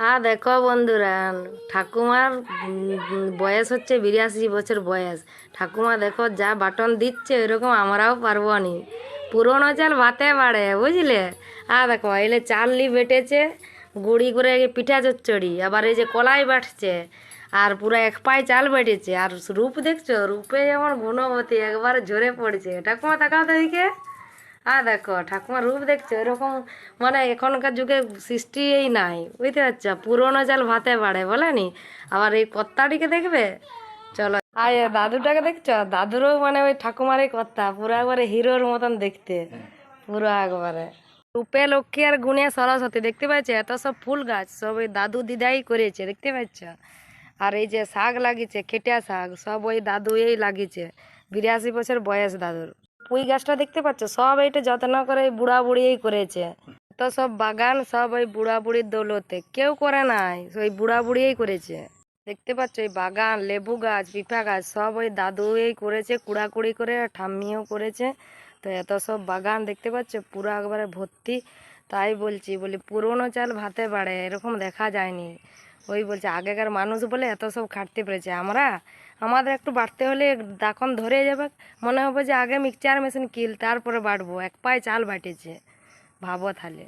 হ্যাঁ দেখো বন্ধুরা, ঠাকুমার বয়স হচ্ছে বিরাশি বছর বয়স। ঠাকুমা দেখো যা বাটন দিচ্ছে, ওইরকম আমরাও পারব নি। পুরোনো চাল ভাতে বাড়ে, বুঝলে? আর দেখো এলে চাললি বেটেছে, গুড়ি করে পিঠা চচ্চড়ি, আবার এই যে কলাই বাটছে, আর পুরো এক পায়ে চাল বেটেছে। আর রূপ দেখছ? রূপে যেমন গুণবতী, একবার ঝরে পড়ছে। ঠাকুমা, তাকাও তো আর দেখো, ঠাকুমার রূপ দেখছ? এরকম মানে এখনকার যুগে সৃষ্টি এই নাই, বুঝতে পারছ? পুরোনো জাল ভাতে বাড়ে বলেনি আবার এই কর্তাটিকে দেখবে? চলো। আর দাদুটাকে দেখছ? দাদুরও মানে ওই ঠাকুমার এই কর্তা পুরো একবারে হিরোর মতন দেখতে, পুরো একবারে। রূপে লক্ষ্মী আর গুণে সরস্বতী, দেখতে পাচ্ছ এত সব ফুল গাছ, সব ওই দাদু দিদাই করেছে, দেখতে পাচ্ছ আর এই যে শাক লাগিয়েছে খেটিয়া শাক, সব ওই দাদু এই লাগিয়েছে বিরাশি বছর বয়স দাদুর। পুঁই গাছটা দেখতে পাচ্ছ? সব এটা যত্ন করে এই বুড়া বুড়িই করেছে। তো সব বাগান, সব ওই বুড়া বুড়ির দৌলতে। কেউ করে নাই, ওই বুড়া বুড়িই করেছে। দেখতে পাচ্ছ, এই বাগান, লেবু গাছ, পিঠা গাছ, সব ওই দাদুই করেছে, কুড়াকুড়ি করে ঠাম্মিও করেছে। তো এত সব বাগান দেখতে পাচ্ছ, পুরো একবারে ভর্তি। তাই বলছি, বলি পুরোনো চাল ভাতে বাড়ে, এরকম দেখা যায়নি। ওই বলছে, আগেকার মানুষ বলে এত সব খাটতে পেরেছে। আমরা, আমাদের একটু বাড়তে হলে দাখন ধরে যাবে। মনে হবে যে আগে মিক্সচার মেশিন কিল, তারপরে বাটবো এক পায়ে চাল বাটেছে। ভাবো তাহলে।